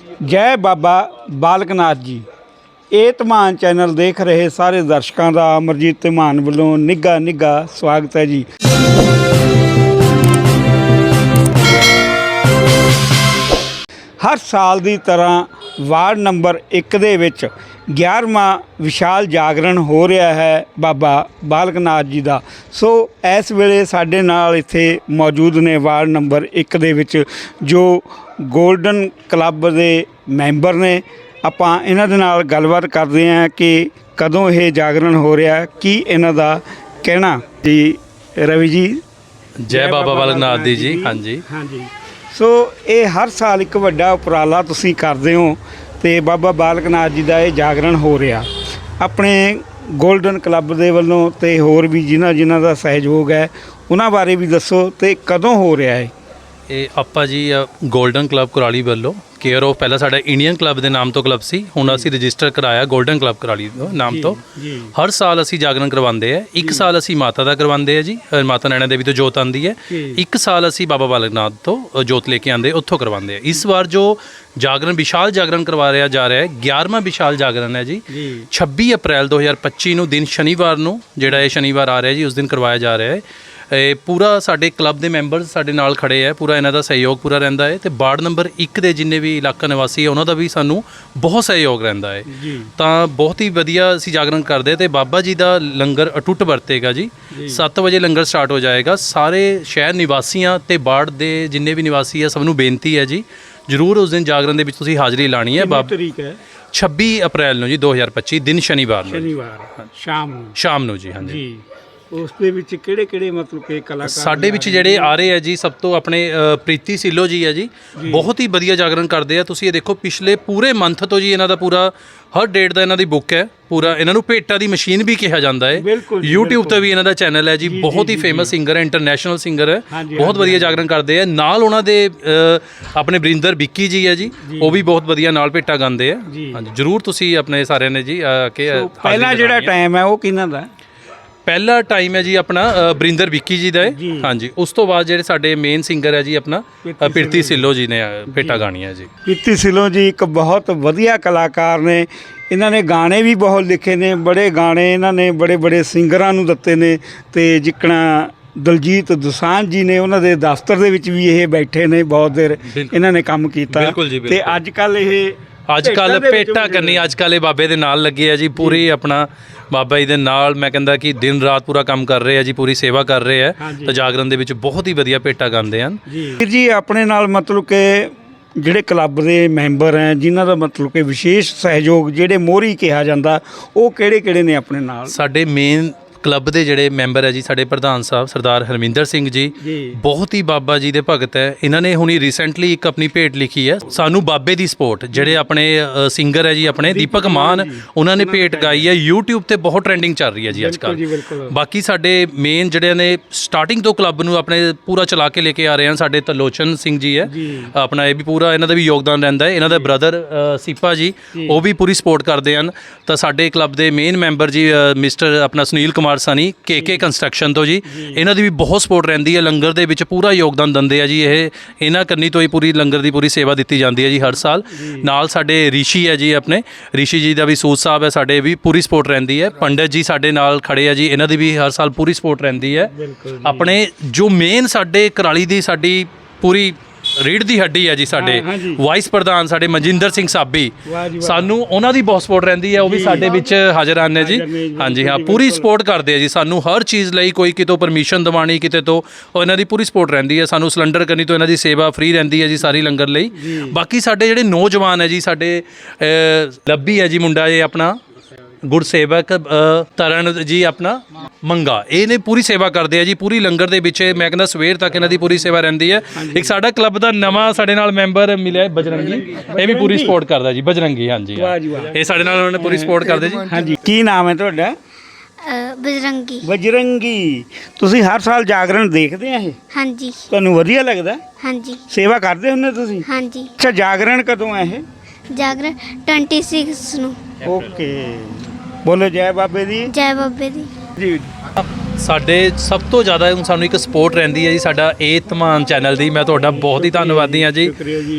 ਜੈ ਬਾਬਾ ਬਾਲਕ ਨਾਥ ਜੀ। ਇਹ ਧਮਾਨ ਚੈਨਲ ਦੇਖ ਰਹੇ ਸਾਰੇ ਦਰਸ਼ਕਾਂ ਦਾ ਅਮਰਜੀਤ ਧਮਾਨ ਵੱਲੋਂ ਨਿੱਘਾ ਨਿੱਘਾ ਸਵਾਗਤ ਹੈ ਜੀ। ਹਰ ਸਾਲ ਦੀ ਤਰ੍ਹਾਂ ਵਾਰਡ ਨੰਬਰ 1 ਦੇ ਵਿੱਚ 11ਵਾਂ ਵਿਸ਼ਾਲ ਜਾਗਰਣ ਹੋ ਰਿਹਾ ਹੈ ਬਾਬਾ ਬਾਲਕ ਨਾਥ ਜੀ ਦਾ। ਸੋ ਇਸ ਵੇਲੇ ਸਾਡੇ ਨਾਲ ਇੱਥੇ ਮੌਜੂਦ ਨੇ ਵਾਰਡ ਨੰਬਰ 1 ਦੇ ਵਿੱਚ ਜੋ 골ਡਨ ਕਲੱਬ ਦੇ ਮੈਂਬਰ ਨੇ। ਆਪਾਂ ਇਹਨਾਂ ਦੇ ਨਾਲ ਗੱਲਬਾਤ ਕਰਦੇ ਹਾਂ ਕਿ ਕਦੋਂ ਇਹ ਜਾਗਰਣ ਹੋ ਰਿਹਾ ਕੀ ਇਹਨਾਂ ਦਾ ਕਹਿਣਾ? ਜੀ ਰਵੀ ਜੀ। ਜੈ ਬਾਬਾ ਬਾਲਕਨਾਥ ਦੀ ਜੀ ਹਾਂਜੀ। ਹਾਂਜੀ। ਸੋ ਇਹ ਹਰ ਸਾਲ ਇੱਕ ਵੱਡਾ ਉਪਰਾਲਾ ਤੁਸੀਂ ਕਰਦੇ ਹੋ ਤੇ ਬਾਬਾ ਬਾਲਕ ਨਾਥ ਜੀ ਦਾ ਇਹ ਜਾਗਰਣ ਹੋ ਰਿਹਾ। ਆਪਣੇ 골ਡਨ ਕਲੱਬ ਦੇ ਵੱਲੋਂ ਤੇ ਹੋਰ ਵੀ ਜਿਨ੍ਹਾਂ ਜਿਨ੍ਹਾਂ ਦਾ ਸਹਿਯੋਗ ਹੈ ਉਹਨਾਂ ਬਾਰੇ ਵੀ ਦੱਸੋ ਤੇ ਕਦੋਂ ਹੋ ਰਿਹਾ ਹੈ? ਇਹ ਆਪਾਂ ਜੀ 골ਡਨ ਕਲੱਬ ਕੁਰਾਲੀ ਵੱਲੋਂ ਕੇਅਰ ਆਫ ਪਹਿਲਾਂ ਸਾਡਾ ਇੰਡੀਅਨ ਕਲੱਬ ਦੇ ਨਾਮ ਤੋਂ ਕਲੱਬ ਸੀ ਹੁਣ ਅਸੀਂ ਰਜਿਸਟਰ ਕਰਾਇਆ 골ਡਨ ਕਲੱਬ ਕੁਰਾਲੀ ਤੋਂ ਨਾਮ ਤੋਂ। ਹਰ ਸਾਲ ਅਸੀਂ ਜਾਗਰਣ ਕਰਵਾਉਂਦੇ ਆ। ਇੱਕ ਸਾਲ ਅਸੀਂ ਮਾਤਾ ਦਾ ਕਰਵਾਉਂਦੇ ਆ ਜੀ ਮਾਤਾ ਨੈਣਾ ਦੇਵੀ ਤੋਂ ਜੋਤ ਆਂਦੀ ਹੈ। ਇੱਕ ਸਾਲ ਅਸੀਂ ਬਾਬਾ ਬਾਲਕਨਾਥ ਤੋਂ ਜੋਤ ਲੈ ਕੇ ਆਂਦੇ ਉੱਥੋਂ ਕਰਵਾਉਂਦੇ ਆ। ਇਸ ਵਾਰ ਜੋ ਜਾਗਰਣ ਵਿਸ਼ਾਲ ਜਾਗਰਣ ਕਰਵਾ ਰਿਹਾ ਜਾ ਰਿਹਾ ਹੈ 11ਵਾਂ ਵਿਸ਼ਾਲ ਜਾਗਰਣ ਹੈ ਜੀ। 26 ਅਪ੍ਰੈਲ 2025 ਨੂੰ ਦਿਨ ਸ਼ਨੀਵਾਰ ਨੂੰ ਜਿਹੜਾ ਇਹ ਸ਼ਨੀਵਾਰ ਆ ਰਿਹਾ ਜੀ ਉਸ ਦਿਨ ਕਰਵਾਇਆ ਜਾ ਰਿਹਾ ਹੈ। ਇਹ ਪੂਰਾ ਸਾਡੇ ਕਲੱਬ ਦੇ ਮੈਂਬਰਸ ਸਾਡੇ ਨਾਲ ਖੜੇ ਹੈ ਪੂਰਾ ਇਹਨਾਂ ਦਾ ਸਹਿਯੋਗ ਪੂਰਾ ਰਹਿੰਦਾ ਹੈ ਤੇ ਵਾਰਡ ਨੰਬਰ 1 ਦੇ ਜਿੰਨੇ ਵੀ ਇਲਾਕਾ ਨਿਵਾਸੀ ਹੈ ਉਹਨਾਂ ਦਾ ਵੀ ਸਾਨੂੰ ਬਹੁਤ ਸਹਿਯੋਗ ਰਹਿੰਦਾ ਹੈ। ਤਾਂ ਬਹੁਤ ਹੀ ਵਧੀਆ ਅਸੀਂ ਜਾਗਰਣ ਕਰਦੇ ਤੇ ਬਾਬਾ ਜੀ ਦਾ ਲੰਗਰ ਅਟੁੱਟ ਵਰਤੇਗਾ ਜੀ। 7 ਵਜੇ ਲੰਗਰ ਸਟਾਰਟ ਹੋ ਜਾਏਗਾ। ਸਾਰੇ ਸ਼ਹਿਰ ਨਿਵਾਸੀਆਂ ਤੇ ਬਾੜ ਦੇ ਜਿੰਨੇ ਵੀ ਨਿਵਾਸੀ ਹੈ ਸਭ ਨੂੰ ਬੇਨਤੀ ਹੈ ਜੀ। ਜਰੂਰ ਉਸ ਦਿਨ ਜਾਗਰਣ ਦੇ ਵਿੱਚ ਤੁਸੀਂ ਹਾਜ਼ਰੀ ਲਾਣੀ ਹੈ। ਬਾਬ ਤਰੀਕ ਹੈ? 26 ਅਪ੍ਰੈਲ ਨੂੰ ਜੀ 2025 ਦਿਨ ਸ਼ਨੀਵਾਰ ਨੂੰ ਸ਼ਨੀਵਾਰ ਸ਼ਾਮ ਨੂੰ। ਸ਼ਾਮ ਨੂੰ ਜੀ ਹਾਂਜੀ। ਜੀ। ਉਸ ਦੇ ਵਿੱਚ ਕਿਹੜੇ ਕਿਹੜੇ ਮਤਲਬ ਕਿ ਕਲਾਕਾਰ ਸਾਡੇ ਵਿੱਚ ਜਿਹੜੇ ਆ ਰਹੇ ਆ ਜੀ ਸਭ ਤੋਂ ਆਪਣੇ ਅ, ਪ੍ਰੀਤੀ ਸਿੱਲੋ ਜੀ ਆ ਜੀ। ਬਹੁਤ ਹੀ ਵਧੀਆ ਜਾਗਰਣ ਕਰਦੇ ਆ। ਤੁਸੀਂ ਇਹ ਦੇਖੋ ਪਿਛਲੇ ਪੂਰੇ ਮੰਥ ਤੋਂ ਜੀ ਇਹਨਾਂ ਦਾ ਪੂਰਾ ਹਰ ਡੇਟ ਦਾ ਇਹਨਾਂ ਦੀ ਬੁੱਕ ਹੈ। ਪੂਰਾ ਇਹਨਾਂ ਨੂੰ ਭੇਟਾ ਦੀ ਮਸ਼ੀਨ ਵੀ ਕਿਹਾ ਜਾਂਦਾ ਹੈ। ਬਿਲਕੁਲ ਜੀ, YouTube ਤੇ ਵੀ ਇਹਨਾਂ ਦਾ ਚੈਨਲ ਹੈ ਜੀ। ਬਹੁਤ ਹੀ ਫੇਮਸ ਸਿੰਗਰ ਹੈ ਇੰਟਰਨੈਸ਼ਨਲ ਸਿੰਗਰ ਹੈ। ਹਾਂਜੀ, ਬਹੁਤ ਵਧੀਆ ਜਾਗਰਣ ਕਰਦੇ ਆ। ਨਾਲ ਉਹਨਾਂ ਦੇ ਅ, ਆਪਣੇ ਬਰਿੰਦਰ ਵਿੱਕੀ ਜੀ ਹੈ ਜੀ। ਉਹ ਵੀ ਬਹੁਤ ਵਧੀਆ ਨਾਲ ਭੇਟਾ ਗਾਉਂਦੇ ਆ। ਜੀ। ਹਾਂਜੀ ਜਰੂਰ ਤੁਸੀਂ ਆਪਣੇ ਸਾਰਿਆਂ ਨੇ ਜੀ ਆ ਕੇ ਹਾਜ਼ਰੀ ਪਹਿਲਾ ਜਿਹੜਾ ਲਗਾਉਣੀ ਹੈ। ਟਾਈਮ ਹੈ ਉਹ ਕਿਹਨਾਂ ਦਾ ਹੈ? ਪਹਿਲਾ ਟਾਈਮ ਹੈ ਜੀ ਆਪਣਾ ਅ, ਬਰਿੰਦਰ ਵਿੱਕੀ ਜੀ ਦਾ ਜੀ। ਹੈ ਹਾਂਜੀ ਉਸ ਤੋਂ ਬਾਅਦ ਜਿਹੜੇ ਸਾਡੇ ਮੇਨ ਸਿੰਗਰ ਹੈ ਜੀ ਆਪਣਾ ਪਿਰਤੀ ਅ, ਪਿਰਤੀ ਸਿੱਲੋ ਜੀ ਨੇ ਅ, ਭੇਟਾ ਗਾਣੀਆਂ ਜੀ ਪ੍ਰੀਤੀ ਸਿਲੋ ਜੀ ਇੱਕ ਬਹੁਤ ਵਧੀਆ ਕਲਾਕਾਰ ਨੇ ਇਹਨਾਂ ਨੇ ਗਾਣੇ ਵੀ ਬਹੁਤ ਲਿਖੇ ਨੇ ਬੜੇ ਗਾਣੇ ਇਹਨਾਂ ਨੇ ਬੜੇ ਬੜੇ ਸਿੰਗਰਾਂ ਨੂੰ ਦਿੱਤੇ ਨੇ ਤੇ ਜਿੱਕਣਾ ਦਲਜੀਤ ਦੋਸਾਂਝ ਜੀ ਨੇ ਉਹਨਾਂ ਦੇ ਦਫ਼ਤਰ ਦੇ ਵਿੱਚ ਵੀ ਇਹ ਬੈਠੇ ਨੇ ਬਹੁਤ ਦੇਰ ਬਿਲਕੁਲ। ਇਹਨਾਂ ਨੇ ਕੰਮ ਕੀਤਾ ਬਿਲਕੁਲ ਜੀ, ਤੇ। ਅੱਜ ਕੱਲ ਇਹ ਅੱਜ ਕੱਲ ਵੀ ਕਰਨੀ ਅੱਜ ਕੱਲ ਇਹ ਬਾਬੇ ਦੇ ਨਾਲ ਲੱਗੇ ਆ ਜੀ ਪੂਰੀ ਆਪਣਾ ਬਾਬਾ ਜੀ ਦੇ ਨਾਲ ਮੈਂ ਕਹਿੰਦਾ ਕਿ ਦਿਨ ਰਾਤ ਪੂਰਾ ਕੰਮ ਕਰ ਰਹੇ ਆ ਜੀ ਪੂਰੀ ਸੇਵਾ ਕਰ ਰਹੇ ਆ। ਤਾਂ ਜਾਗਰਣ ਦੇ ਵਿੱਚ ਬਹੁਤ ਹੀ ਵਧੀਆ ਭੇਟਾ ਗਾਉਂਦੇ ਹਨ। ਜੀ। ਵੀਰ ਜੀ ਆਪਣੇ ਨਾਲ ਮਤਲਬ ਕਿ ਜਿਹੜੇ ਕਲੱਬ ਦੇ ਮੈਂਬਰ ਹੈ ਜਿਨ੍ਹਾਂ ਦਾ ਮਤਲਬ ਕਿ ਵਿਸ਼ੇਸ਼ ਸਹਿਯੋਗ ਜਿਹੜੇ ਮੋਹਰੀ ਕਿਹਾ ਜਾਂਦਾ ਉਹ ਕਿਹੜੇ ਕਿਹੜੇ ਨੇ ਆਪਣੇ ਨਾਲ? ਸਾਡੇ ਮੇਨ ਕਲੱਬ ਦੇ ਜਿਹੜੇ ਮੈਂਬਰ ਹੈ ਜੀ ਸਾਡੇ ਪ੍ਰਧਾਨ ਸਾਹਿਬ ਸਰਦਾਰ ਹਰਮਿੰਦਰ ਸਿੰਘ ਜੀ ਬਹੁਤ ਹੀ ਬਾਬਾ ਜੀ ਦੇ ਭਗਤ ਹੈ। ਇਹਨਾਂ ਨੇ ਹੁਣੀ ਰੀਸੈਂਟਲੀ ਇੱਕ ਆਪਣੀ ਭੇਟ ਲਿਖੀ ਹੈ ਸਾਨੂੰ ਬਾਬੇ ਦੀ ਸਪੋਰਟ ਜਿਹੜੇ ਆਪਣੇ ਸਿੰਗਰ ਹੈ ਜੀ ਆਪਣੇ ਦੀਪਕ ਮਾਨ ਉਹਨਾਂ ਨੇ ਭੇਟ ਗਾਈ ਹੈ। YouTube ਤੇ ਬਹੁਤ ਟ੍ਰੈਂਡਿੰਗ ਚੱਲ ਰਹੀ ਹੈ ਜੀ ਅੱਜ ਬਿਲਕੁਲ। ਬਾਕੀ ਸਾਡੇ ਮੇਨ ਜਿਹੜੇ ਨੇ ਸਟਾਰਟਿੰਗ ਤੋਂ ਕਲੱਬ ਨੂੰ ਆਪਣੇ ਪੂਰਾ ਚਲਾ ਕੇ ਲੈ ਕੇ ਆ ਰਹੇ ਹਨ ਸਾਡੇ ਤਲੋਚਨ ਸਿੰਘ ਜੀ ਹੈ। ਆਪਣਾ ਇਹ ਵੀ ਪੂਰਾ ਇਹਨਾਂ ਦਾ ਵੀ ਯੋਗਦਾਨ ਰਹਿੰਦਾ ਹੈ। ਇਹਨਾਂ ਦਾ ਬ੍ਰਦਰ ਸੀਪਾ ਜੀ ਉਹ ਵੀ ਪੂਰੀ ਸਪੋਰਟ ਕਰਦੇ ਹਨ। ਤਾਂ ਸਾਡੇ ਕਲੱਬ ਦੇ ਮੇਨ ਮੈਂਬਰ ਜੀ ਮਿਸਟਰ ਆਪਣਾ ਸੁਨੀਲ ਕੁਮਾਰ ਸਾਨੀ ਕੇਕੇ ਕੰਸਟਰਕਸ਼ਨ ਤੋਂ ਜੀ। ਇਹਨਾਂ ਦੀ ਵੀ ਬਹੁਤ ਸਪੋਰਟ ਰਹਿੰਦੀ ਹੈ ਲੰਗਰ ਦੇ ਵਿੱਚ ਪੂਰਾ ਯੋਗਦਾਨ ਦਿੰਦੇ ਆ ਜੀ ਇਹ। ਇਹਨਾਂ ਕਰਨੀ ਤੋਂ ਹੀ ਪੂਰੀ ਲੰਗਰ ਦੀ ਪੂਰੀ ਸੇਵਾ ਦਿੱਤੀ ਜਾਂਦੀ ਹੈ ਜੀ ਹਰ ਸਾਲ। ਨਾਲ ਸਾਡੇ ਰਿਸ਼ੀ ਹੈ ਜੀ ਆਪਣੇ। ਰਿਸ਼ੀ ਜੀ ਦਾ ਵੀ ਸੂਤ ਸਾਹਿਬ ਹੈ ਸਾਡੇ ਵੀ ਪੂਰੀ ਸਪੋਰਟ ਰਹਿੰਦੀ ਹੈ। ਪੰਡਤ ਜੀ ਸਾਡੇ ਨਾਲ ਖੜੇ ਆ ਜੀ ਇਹਨਾਂ ਦੀ ਵੀ ਹਰ ਸਾਲ ਪੂਰੀ ਸਪੋਰਟ ਰਹਿੰਦੀ ਹੈ। ਆਪਣੇ ਜੋ ਮੇਨ ਸਾਡੇ ਕਰਾਲੀ ਦੀ ਸਾਡੀ ਪੂਰੀ ਰੀੜ ਦੀ ਹੱਡੀ ਹੈ ਜੀ ਸਾਡੇ। ਹਾਂ, ਹਾਂਜੀ। ਵਾਈਸ ਪ੍ਰਧਾਨ ਸਾਡੇ ਮਨਜਿੰਦਰ ਸਿੰਘ ਸਾਬੀ। ਵਾਹ ਜੀ ਵਾਹ। ਸਾਨੂੰ ਉਹਨਾਂ ਦੀ ਬਹੁਤ ਸਪੋਰਟ ਰਹਿੰਦੀ ਹੈ ਉਹ ਵੀ ਸਾਡੇ ਵਿੱਚ ਹਾਜ਼ਰ ਹਨ ਜੀ। ਹਾਜ਼ਰ ਨੇ ਜੀ, ਹਾਂਜੀ ਹਾਂ ਪੂਰੀ। ਸਪੋਰਟ ਕਰਦੇ ਆ ਜੀ। ਸਾਨੂੰ ਹਰ ਚੀਜ਼ ਲਈ ਕੋਈ ਕਿਤੋਂ ਪਰਮਿਸ਼ਨ ਦਿਵਾਣੀ ਕਿਤੇ ਤੋਂ ਉਹ ਇਹਨਾਂ ਦੀ ਪੂਰੀ ਸਪੋਰਟ ਰਹਿੰਦੀ ਹੈ ਸਾਨੂੰ ਸਿਲੰਡਰ ਕਰਨੀ ਤੋਂ ਇਹਨਾਂ ਦੀ ਸੇਵਾ ਫ੍ਰੀ ਰਹਿੰਦੀ ਹੈ ਜੀ ਸਾਰੀ ਲੰਗਰ ਲਈ। ਬਾਕੀ ਸਾਡੇ ਜਿਹੜੇ ਨੌਜਵਾਨ ਹੈ ਜੀ ਸਾਡੇ ਅਹ, ਲੱਭੀ ਹੈ ਜੀ ਮੁੰਡਾ ਇਹ ਆਪਣਾ। ਗੁਰਸੇਵਕ ਤਰਨ ਜੀ ਆਪਣਾ ਮੰਗਾ। ਇਹਨੇ ਪੂਰੀ ਸੇਵਾ ਕਰਦੇ ਆ ਜੀ ਪੂਰੀ ਲੰਗਰ ਦੇ ਵਿੱਚ। ਮੈਂ ਕਹਿੰਦਾ ਸਵੇਰ ਤੱਕ ਇਹਨਾਂ ਦੀ ਪੂਰੀ ਸੇਵਾ ਰਹਿੰਦੀ ਹੈ। ਇੱਕ ਸਾਡਾ ਕਲੱਬ ਦਾ ਨਵਾਂ ਸਾਡੇ ਨਾਲ ਮੈਂਬਰ ਮਿਲਿਆ ਹੈ, ਬਜਰੰਗੀ। ਇਹ ਵੀ ਪੂਰੀ ਸਪੋਰਟ ਕਰਦਾ ਜੀ ਬਜਰੰਗੀ ਹਾਂਜੀ ਇਹ ਸਾਡੇ ਨਾਲ ਉਹਨਾਂ ਨੇ ਪੂਰੀ ਸਪੋਰਟ ਕਰਦੇ ਜੀ। ਹਾਂਜੀ। ਕੀ ਨਾਮ ਹੈ ਤੁਹਾਡਾ? ਬਜਰੰਗੀ। ਬਜਰੰਗੀ। ਤੁਸੀਂ ਹਰ ਸਾਲ ਜਾਗਰਣ ਦੇਖਦੇ ਆ ਇਹ? ਹਾਂਜੀ। ਤੁਹਾਨੂੰ ਵਧੀਆ ਲੱਗਦਾ? ਹਾਂਜੀ। ਸੇਵਾ ਕਰਦੇ ਹੁੰਦੇ ਤੁਸੀਂ? ਹਾਂਜੀ। ਅੱਛਾ ਜਾਗਰਣ ਕਦੋਂ ਹੈ ਇਹ? ਜਾਗਰ 26 ਨੂੰ। ਓਕੇ। ਬੋਲੋ ਜੈ ਬਾਬੇ ਦੀ। ਜੈ ਬਾਬੇ ਦੀ। ਜੀ। ਸਾਡੇ ਸਭ ਤੋਂ ਜ਼ਿਆਦਾ ਸਾਨੂੰ ਇੱਕ ਸਪੋਰਟ ਰਹਿੰਦੀ ਹੈ ਜੀ ਸਾਡਾ ਇਹ ਧਮਾਨ ਚੈਨਲ ਦੀ। ਮੈਂ ਤੁਹਾਡਾ ਬਹੁਤ ਹੀ ਧੰਨਵਾਦੀ ਹਾਂ ਜੀ।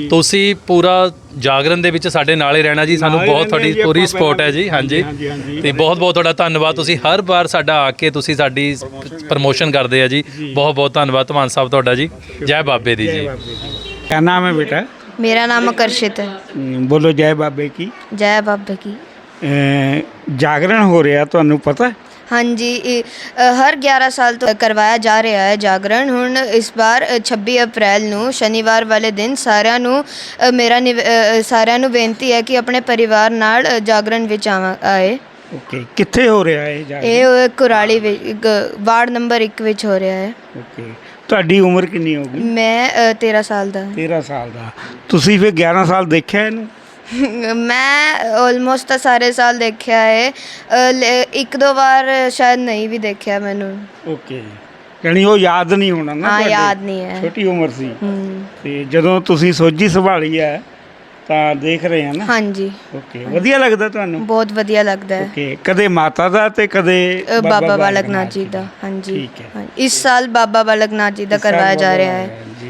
ਤੁਸੀਂ ਪੂਰਾ ਜਾਗਰਣ ਦੇ ਵਿੱਚ ਸਾਡੇ ਨਾਲ ਹੀ ਰਹਿਣਾ ਜੀ। ਸਾਨੂੰ ਬਹੁਤ ਤੁਹਾਡੀ ਪੂਰੀ ਸਪੋਰਟ ਹੈ ਜੀ ਹਾਂਜੀ। ਤੇ ਬਹੁਤ ਬਹੁਤ ਤੁਹਾਡਾ ਧੰਨਵਾਦ। ਤੁਸੀਂ ਹਰ ਵਾਰ ਸਾਡਾ ਆ ਕੇ ਤੁਸੀਂ ਸਾਡੀ ਪ੍ਰਮੋਸ਼ਨ ਕਰਦੇ ਆ ਜੀ। ਬਹੁਤ ਬਹੁਤ ਧੰਨਵਾਦ ਧਮਾਨ ਸਾਹਿਬ ਤੁਹਾਡਾ ਜੀ। ਜੈ ਬਾਬੇ ਦੀ ਜੀ। ਕੀ ਨਾਮ ਹੈ ਬੇਟਾ? ਮੇਰਾ ਨਾਮ ਅਕਰਸ਼ਿਤ ਹੈ ਬੋਲੋ ਜੈ ਬਾਬੇ ਕੀ? ਜੈ ਬਾਬੇ ਕੀ। ਜਾਗਰਣ ਹੋ ਰਿਹਾ ਤੁਹਾਨੂੰ ਪਤਾ ਹਾਂਜੀ ਹਰ 11 ਸਾਲ ਤੋਂ ਕਰਵਾਇਆ ਜਾ ਰਿਹਾ ਹੈ ਜਾਗਰਣ। ਹੁਣ ਇਸ ਵਾਰ 26 ਅਪ੍ਰੈਲ ਨੂੰ ਸ਼ਨੀਵਾਰ ਵਾਲੇ ਦਿਨ ਸਾਰਿਆਂ ਨੂੰ ਮੇਰਾ ਸਾਰਿਆਂ ਨੂੰ ਬੇਨਤੀ ਹੈ ਕਿ ਆਪਣੇ ਪਰਿਵਾਰ ਨਾਲ ਜਾਗਰਣ ਵਿੱਚ ਆਏ। ਓਕੇ ਕਿੱਥੇ ਹੋ ਰਿਹਾ ਇਹ ਇਹ ਅ, ਕੁਰਾਲੀ ਵਾਰਡ ਨੰਬਰ 1 ਵਿੱਚ ਹੋ ਰਿਹਾ ਹੈ। ਓਕੇ ਤੁਹਾਡੀ ਉਮਰ ਕਿੰਨੀ ਗਈ? ਮੈਂ ਅ, 13 ਸਾਲ ਦਾ ਹਾਂ। 13 ਸਾਲ ਦਾ। ਤੁਸੀਂ ਫਿਰ 11 ਸਾਲ ਦੇਖਿਆ ਇਹਨੂੰ? ਮੈਂ ਆਲਮੋਸਟ ਤਾਂ ਸਾਰੇ ਸਾਲ ਦੇਖਿਆ ਹੈ ਅ, ਲੇ- ਇੱਕ ਦੋ ਵਾਰ ਸ਼ਾਇਦ ਨਹੀਂ ਵੀ ਦੇਖਿਆ ਮੈਨੂੰ। ਓਕੇ ਯਾਨੀ ਉਹ ਯਾਦ ਨਹੀਂ ਹੋਣਾ ਨਾ ਹਾਂ ਤੁਹਾਡੇ? ਯਾਦ ਨਹੀਂ ਹੈ। ਛੋਟੀ ਉਮਰ ਸੀ। ਤੇ ਜਦੋਂ ਤੁਸੀਂ ਸੋਝੀ ਸੰਭਾਲੀ ਹੈ ਤਾਂ ਦੇਖ ਰਹੇ ਆ ਨਾ। ਹਾਂਜੀ। ਓਕੇ ਵਧੀਆ ਲੱਗਦਾ ਤੁਹਾਨੂੰ? ਬਹੁਤ ਵਧੀਆ ਲੱਗਦਾ ਹੈ। ਓਕੇ ਕਦੇ ਮਾਤਾ ਦਾ ਤੇ ਕਦੇ ਅ, ਬਾਬਾ ਬਾਲਕਨਾਥ ਜੀ ਦਾ। ਹਾਂਜੀ। ਠੀਕ ਹੈ। ਹਾਂਜੀ। ਇਸ ਸਾਲ ਬਾਬਾ ਬਾਲਕਨਾਥ ਜੀ ਦਾ ਕਰਵਾਇਆ ਜਾ ਰਿਹਾ ਹੈ। ਜੀ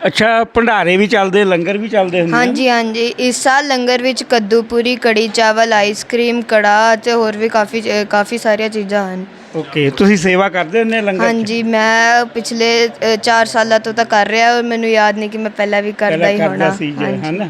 ਅੱਛਾ ਭੰਡਾਰੇ ਵੀ ਚੱਲਦੇ ਲੰਗਰ ਵੀ ਚੱਲਦੇ ਹੁੰਦੇ ਆ? ਹਾਂਜੀ ਹਾਂਜੀ। ਇਸ ਸਾਲ ਲੰਗਰ ਵਿੱਚ ਕੱਦੂ ਪੂਰੀ ਕੜੀ ਚਾਵਲ ਆਈਸਕ੍ਰੀਮ ਕੜਾ ਅਤੇ ਹੋਰ ਵੀ ਕਾਫੀ ਅ, ਕਾਫੀ ਸਾਰੀਆਂ ਚੀਜ਼ਾਂ ਹਨ। ਓਕੇ ਤੁਸੀਂ ਸੇਵਾ ਕਰਦੇ ਹੁੰਦੇ ਲੰਗਰ 'ਚ? ਹਾਂਜੀ ਮੈਂ ਪਿਛਲੇ 4 ਸਾਲਾਂ ਤੋਂ ਤਾਂ ਕਰ ਰਿਹਾ ਔਰ ਮੈਨੂੰ ਯਾਦ ਨਹੀਂ ਕਿ ਮੈਂ ਪਹਿਲਾਂ ਵੀ ਕਰਦਾ ਪਹਿਲਾਂ ਹੀ ਕਰਦਾ ਹੋਣਾ। ਸੀ ਜੇ ਹਾਂਜੀ। ਹਨਾ?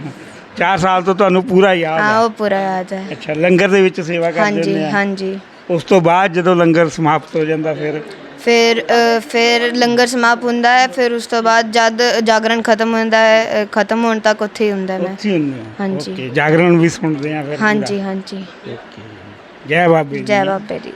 4 ਸਾਲ ਤੋਂ ਤੁਹਾਨੂੰ ਪੂਰਾ ਯਾਦ ਹਾਂ ਹੈ ਉਹ ਪੂਰਾ ਯਾਦ ਹੈ ਅੱਛਾ ਲੰਗਰ ਦੇ ਵਿੱਚ ਸੇਵਾ ਕਰਦੇ ਹਾਂਜੀ ਹੁੰਦੇ ਆ? ਹਾਂਜੀ। ਉਸ ਤੋਂ ਬਾਅਦ ਜਦੋਂ ਲੰਗਰ ਸਮਾਪਤ ਹੋ ਜਾਂਦਾ ਫਿਰ? ਫਿਰ ਫਿਰ ਲੰਗਰ ਸਮਾਪਤ ਹੁੰਦਾ ਹੈ ਫਿਰ ਉਸ ਤੋਂ ਬਾਅਦ ਜਦ ਜਾਗਰਣ ਖਤਮ ਹੁੰਦਾ ਹੈ ਅ, ਖਤਮ ਹੋਣ ਤੱਕ ਉੱਥੇ ਹੀ ਹੁੰਦਾ ਮੈਂ। ਉੱਥੇ ਹੁੰਦੇ ਆ ਹਾਂਜੀ। ਓਕੇ ਜਾਗਰਣ ਵੀ ਸੁਣਦੇ ਆ ਫਿਰ। ਹਾਂਜੀ ਹਾਂਜੀ। ਓਕੇ ਜੈ। ਬਾਬੇ ਜੀ। ਜੈ ਬਾਬੇ ਦੀ